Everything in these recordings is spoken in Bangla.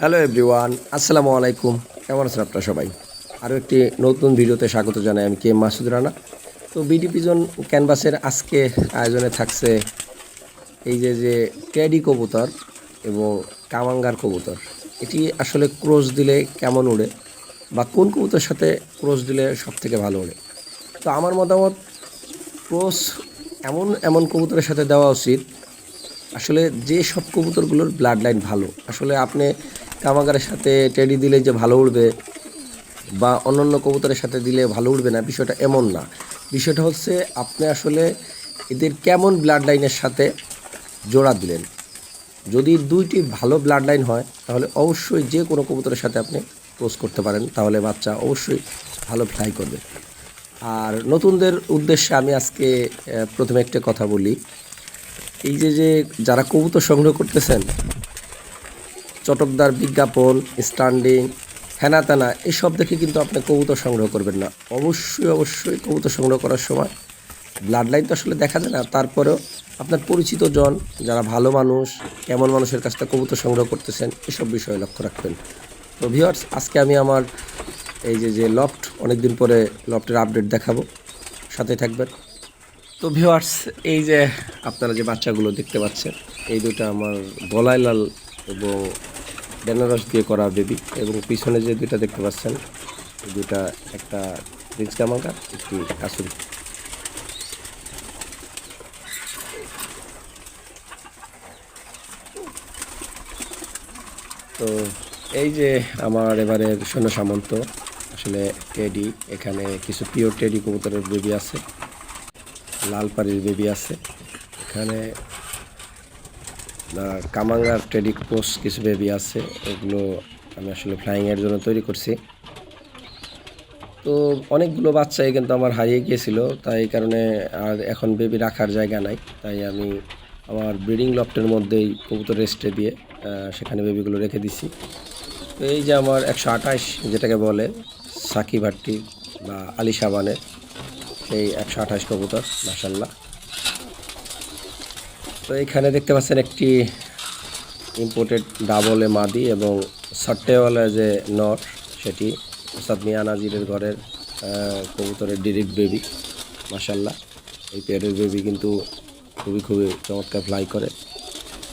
হ্যালো এভরিওয়ান আসসালামু আলাইকুম কেমন আছেন আপনারা সবাই? আরও একটি নতুন ভিডিওতে স্বাগত জানাই আমি কে মাসুদ রানা। তো বিডি পিজন ক্যানভাসের আজকে আয়োজনে থাকছে এই যে যে ট্যাডি কবুতর এবং কামাঙ্গার কবুতর। এটি আসলে ক্রস দিলে কেমন উড়ে বা কোন কবুতরের সাথে ক্রস দিলে সব থেকে ভালো উড়ে তো আমার মতামত ক্রস এমন এমন কবুতরের সাথে দেওয়া উচিত। আসলে যে সব কবুতরগুলোর ব্লাড লাইন ভালো। আসলে আপনি কামাগারের সাথে টেডি দিলে যে ভালো উঠবে বা অন্যান্য কবুতরের সাথে দিলে ভালো উঠবে না, বিষয়টা এমন না। বিষয়টা হচ্ছে আপনি আসলে এদের কেমন ব্লাড লাইনের সাথে জোড়া দিলেন। যদি দুইটি ভালো ব্লাড লাইন হয়, তাহলে অবশ্যই যে কোনো কবুতরের সাথে আপনি ক্লোজ করতে পারেন, তাহলে বাচ্চা অবশ্যই ভালো ফ্লাই করবে। আর নতুনদের উদ্দেশ্যে আমি আজকে প্রথমে একটা কথা বলি। এই যে যে যারা কবুতর সংগ্রহ করতেছেন চটকদার বিজ্ঞাপন স্ট্যান্ডিং হেনা তেনা এসব দেখে কিন্তু আপনি কবুতর সংগ্রহ করবেন না। অবশ্যই অবশ্যই কবুতর সংগ্রহ করার সময় ব্লাড লাইন তো আসলে দেখা যায় না। তারপরেও আপনার পরিচিত জন, যারা ভালো মানুষ, কেমন মানুষের কাছ থেকে কবুতর সংগ্রহ করতেছেন, এসব বিষয়ে লক্ষ্য রাখবেন। তো ভিওয়ার্স আজকে আমি আমার এই যে যে লফট অনেকদিন পরে লফটের আপডেট দেখাবো। সাথে থাকবেন। তো ভিওয়ার্স এই যে আপনারা যে বাচ্চাগুলো দেখতে পাচ্ছেন, এই দুটো আমার গলায় লাল এবং বেনারস দিয়ে করা বেবি এবং পিছনে যে দুইটা দেখতে পাচ্ছেন দুটা একটা রিচ কামাকা একটি কাসুরি। তো এই যে আমার এবারের সৈন্য সামন্ত, আসলে টেডি, এখানে কিছু পিওর টেডি কবুতরের বেবি আছে, লাল পাড়ির বেবি আছে। এখানে আপনার কামাঙ্গার টেডি পোস কিছু বেবি আছে, এগুলো আমি আসলে ফ্লাইংয়ের জন্য তৈরি করছি। তো অনেকগুলো বাচ্চাই কিন্তু আমার হারিয়ে গিয়েছিল, তাই এই কারণে আর এখন বেবি রাখার জায়গা নাই, তাই আমি আমার ব্রিডিং লফটের মধ্যেই কবুতর রেস্টে দিয়ে সেখানে বেবিগুলো রেখে দিছি। তো এই যে আমার একশো আঠাশ, যেটাকে বলে সাকি ভাট্টি বা আলি সাবানের সেই একশো আঠাশ কবুতর মাসাল্লাহ তো এখানে দেখতে পাচ্ছেন একটি ইম্পোর্টেড ডাবলে মাদি এবং সট্টেওয়ালা যে নট সেটি ওসাদ মিয়া নাজিরের ঘরের কবুতরের ডিরেক্ট বেবি মাসাল্লাহ এই পেয়ারের বেবি কিন্তু খুবই খুবই চমৎকার ফ্লাই করে।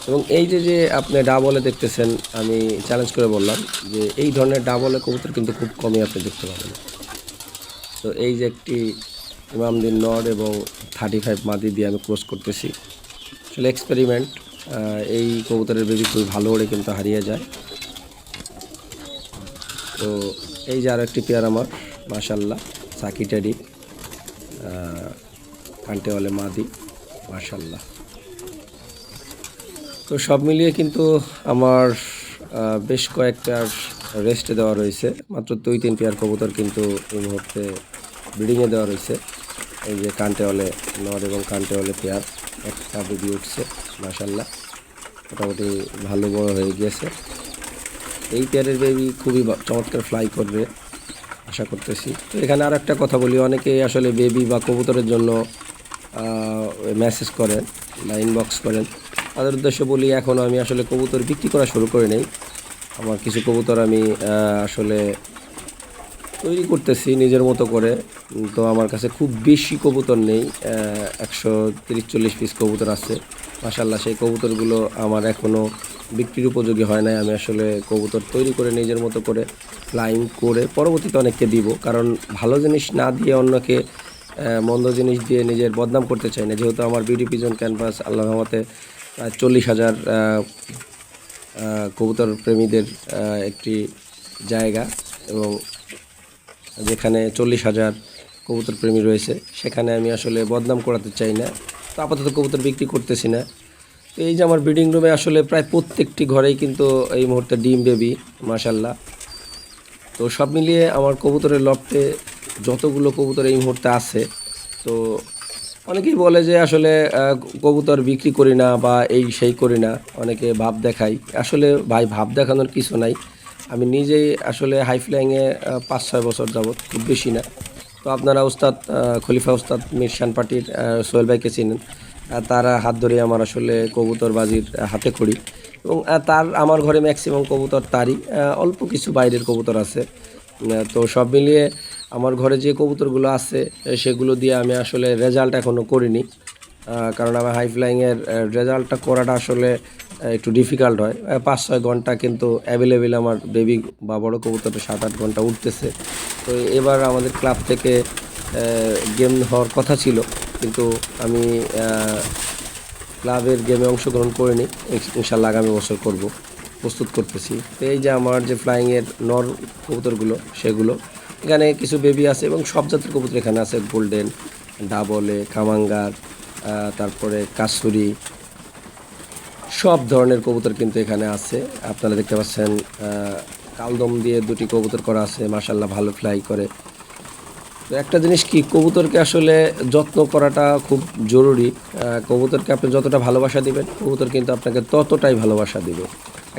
এবং এই যে যে আপনি ডাবলে দেখতেছেন, আমি চ্যালেঞ্জ করে বললাম যে এই ধরনের ডাবলে কবুতর কিন্তু খুব কমই আপনি দেখতে পাবেন। তো এই যে একটি ইমামদিন নট এবং থার্টি ফাইভ মাদি দিয়ে আমি ক্রস করতেছি। আসলে এক্সপেরিমেন্ট এই কবুতরের বেবি খুবই ভালো ওড়ে কিন্তু হারিয়ে যায়। তো এই যে আরও একটি পেয়ার আমার মাশাল্লাহ সাকি টেডি কান্টেওয়ালে মাদি মাশাল্লাহ তো সব মিলিয়ে কিন্তু আমার বেশ কয়েক পেয়ার রেস্টে দেওয়া রয়েছে। মাত্র দুই তিন পেয়ার কবুতর কিন্তু এই মুহূর্তে ব্রিডিংয়ে দেওয়া রয়েছে। এই যে কান্টেওয়ালে নর এবং কান্টেওয়ালে পেয়ার। একটা বেবি উঠছে মাশাল্লাহ মোটামুটি ভালো বড় হয়ে গিয়েছে। এই পেয়ারের বেবি খুবই চমৎকার ফ্লাই করবে, আশা করতেছি। তো এখানে আর একটা কথা বলি অনেকে আসলে বেবি বা কবুতরের জন্য মেসেজ করেন বা ইনবক্স করেন। তাদের উদ্দেশ্যে বলি, এখন আমি আসলে কবুতর বিক্রি করা শুরু করে নেই আমার কিছু কবুতর আমি আসলে তৈরি করতেছি নিজের মতো করে। তো আমার কাছে খুব বেশি কবুতর নেই একশো তিরিশ, চল্লিশ পিস কবুতর আছে। মাসাল্লাহ সেই কবুতরগুলো আমার এখনও বিক্রির উপযোগী হয় নাই। আমি আসলে কবুতর তৈরি করে নিজের মতো করে ফ্লাইং করে পরবর্তীতে অনেককে দিব। কারণ ভালো জিনিস না দিয়ে অন্যকে মন্দ জিনিস দিয়ে নিজের বদনাম করতে চাই না। যেহেতু আমার বিউটি পিজন ক্যানভাস আল্লাহ রহমতে প্রায় চল্লিশ হাজার কবুতর প্রেমীদের একটি জায়গা এবং যেখানে চল্লিশ হাজার কবুতর প্রেমী রয়েছে, সেখানে আমি আসলে বদনাম করাতে চাই না। তো আপাতত কবুতর বিক্রি করতেছি না। তো এই যে আমার ব্রিডিং রুমে আসলে প্রায় প্রত্যেকটি ঘরেই কিন্তু এই মুহূর্তে ডিম বেবি মাসাল্লাহ তো সব মিলিয়ে আমার কবুতরের লফটে যতগুলো কবুতর এই মুহূর্তে আছে, তো অনেকেই বলে যে আসলে কবুতর বিক্রি করি না বা এই সেই করি না, অনেকে ভাব দেখাই আসলে ভাই, ভাব দেখানোর কিছু নাই। আমি নিজেই আসলে হাই ফ্লাইংয়ে পাঁচ ছয় বছর যাবত খুব বেশি না। তো আপনারা উস্তাদ খলিফা উস্তাদ মিরশান পার্টির আহ, সোহেল ভাইকে চিনেন। তারা হাত ধরে আমার আসলে কবুতরবাজির হাতে খড়ি। এবং তার আমার ঘরে ম্যাক্সিমাম কবুতর তারই অল্প কিছু বাইরের কবুতর আছে। তো সব মিলিয়ে আমার ঘরে যে কবুতরগুলো আছে সেগুলো দিয়ে আমি আসলে রেজাল্ট এখনও করিনি। কারণ আমার হাই ফ্লাইংয়ের রেজাল্টটা করাটা আসলে একটু ডিফিকাল্ট হয়। পাঁচ ছয় ঘণ্টা কিন্তু অ্যাভেলেবেল আমার বেবি বা বড়ো কবুতরে সাত আট ঘণ্টা উঠতেছে। তো এবার আমাদের ক্লাব থেকে গেম হওয়ার কথা ছিল, কিন্তু আমি ক্লাবের গেমে অংশগ্রহণ করিনি। ইনশ- ইনশাল্লাহ আগামী বছর করব, প্রস্তুত করতেছি। তো এই যে আমার যে ফ্লাইংয়ের নর কবুতরগুলো, সেগুলো, এখানে কিছু বেবি আছে এবং সব জাতের কবুতর এখানে আছে। গোল্ডেন ডাবলে কামাঙ্গার তারপরে কাসুরি সব ধরনের কবুতর কিন্তু এখানে আছে। আপনারা দেখতে পাচ্ছেন কালদম দিয়ে দুটি কবুতর করা আছে মাসাল্লাহ ভালো ফ্লাই করে। তো একটা জিনিস কি, কবুতরকে আসলে যত্ন করাটা খুব জরুরি। কবুতরকে আপনি যতটা ভালোবাসা দিবেন, কবুতর কিন্তু আপনাকে ততটাই ভালোবাসা দিবে।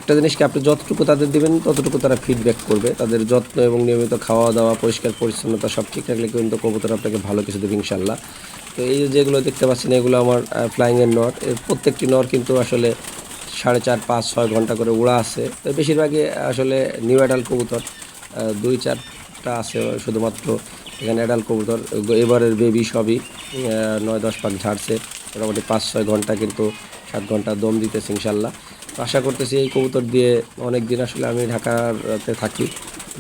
একটা জিনিস কি আপনি যতটুকু তাদের দিবেন, ততটুকু তারা ফিডব্যাক করবে। তাদের যত্ন এবং নিয়মিত খাওয়া দাওয়া পরিষ্কার পরিচ্ছন্নতা সব ঠিক রাখলে কিন্তু কবুতর আপনাকে ভালো কিছু দেবে ইনশাল্লাহ তো এই যেগুলো দেখতে পাচ্ছেন, এগুলো আমার ফ্লাইংয়ের নট। এর প্রত্যেকটি নট কিন্তু আসলে সাড়ে চার, পাঁচ, ছয় ঘণ্টা করে উড়া আছে। তো বেশিরভাগই আসলে নিউ অ্যাডাল কবুতর। দুই চারটা আছে শুধুমাত্র এখানে অ্যাডাল কবুতর। এবারের বেবি সবই নয়, দশ পাক ঝাড়ছে। মোটামুটি পাঁচ, ছয় ঘণ্টা কিন্তু সাত ঘণ্টা দম দিতেছে ইনশাল্লাহ তো আশা করতেছি এই কবুতর দিয়ে অনেক দিন আসলে আমি ঢাকাতে থাকি,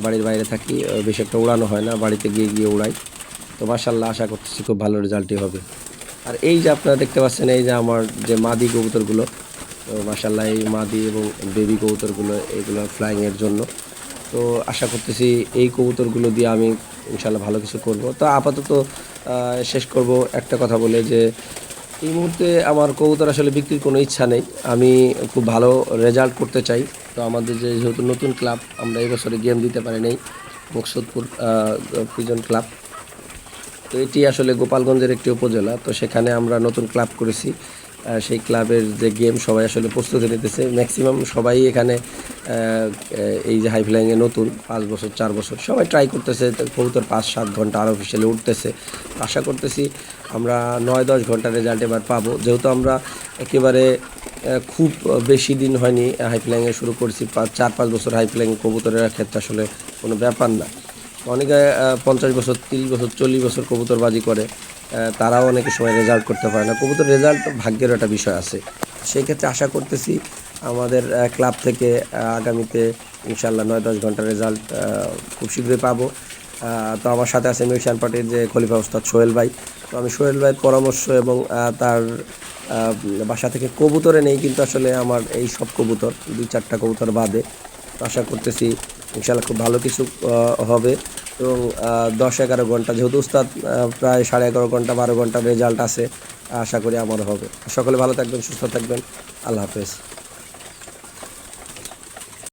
বাড়ির বাইরে থাকি। বেশি একটা উড়ানো হয় না, বাড়িতে গিয়ে গিয়ে উড়াই। তো মাসাল্লাহ আশা করতেছি খুব ভালো রেজাল্টই হবে। আর এই যে আপনারা দেখতে পাচ্ছেন, এই যে আমার যে মাদি কবুতরগুলো, তো মাসাল্লাহ এই মাদি এবং বেবি কবুতরগুলো এইগুলো ফ্লাইংয়ের জন্য। তো আশা করতেছি এই কবুতরগুলো দিয়ে আমি ইনশাল্লাহ ভালো কিছু করব। তো আপাতত শেষ করব একটা কথা বলে যে, এই মুহূর্তে আমার কবুতর আসলে বিক্রির কোনো ইচ্ছা নেই। আমি খুব ভালো রেজাল্ট করতে চাই। তো আমাদের যে যেহেতু নতুন ক্লাব, আমরা এবছরে গেম দিতে পারি নাই, মকসুদপুর প্রিজন ক্লাব। তো এটি আসলে গোপালগঞ্জের একটি উপজেলা, তো সেখানে আমরা নতুন ক্লাব করেছি। সেই ক্লাবের যে গেম সবাই আসলে প্রস্তুতি নিতেছে। ম্যাক্সিমাম সবাই এখানে এই যে হাই ফ্লাইংয়ে নতুন, পাঁচ বছর, চার বছর, সবাই ট্রাই করতেছে। কবুতর পাঁচ, সাত ঘণ্টা আর অফিসিয়ালি উঠতেছে। আশা করতেছি আমরা নয়, দশ ঘণ্টা রেজাল্ট এবার পাবো। যেহেতু আমরা একেবারে খুব বেশি দিন হয়নি হাই ফ্লাইংয়ে শুরু করছি, পাঁচ, চার, পাঁচ বছর হাই ফ্লাইং কবুতরের ক্ষেত্রে আসলে কোনো ব্যাপার না। অনেকে পঞ্চাশ বছর, তিরিশ বছর, চল্লিশ বছর কবুতরবাজি করে তারাও অনেক সময় রেজাল্ট করতে পারে না। কবুতর রেজাল্ট ভাগ্যের একটা বিষয় আছে। সেই ক্ষেত্রে আশা করতেছি আমাদের ক্লাব থেকে আগামীতে ইনশাল্লাহ নয় দশ ঘণ্টা রেজাল্ট খুব শীঘ্রই পাবো। তো আমার সাথে আছে মিউশিয়ান পার্টির যে খলিফা ওস্তাদ সোহেল ভাই। তো আমি সোহেল ভাইয়ের পরামর্শ এবং তার বাসা থেকে কবুতরে নেই, কিন্তু আসলে আমার এই সব কবুতর, দুই চারটা কবুতর বাদে। আশা করতেছি ইনশাল্লাহ খুব ভালো কিছু হবে। এবং দশ এগারো ঘণ্টা, যেহেতু উস্তাদ প্রায় সাড়ে এগারো ঘণ্টা, বারো ঘণ্টা রেজাল্ট আছে, আশা করি আমারও হবে। সকলে ভালো থাকবেন, সুস্থ থাকবেন। আল্লাহ হাফেজ।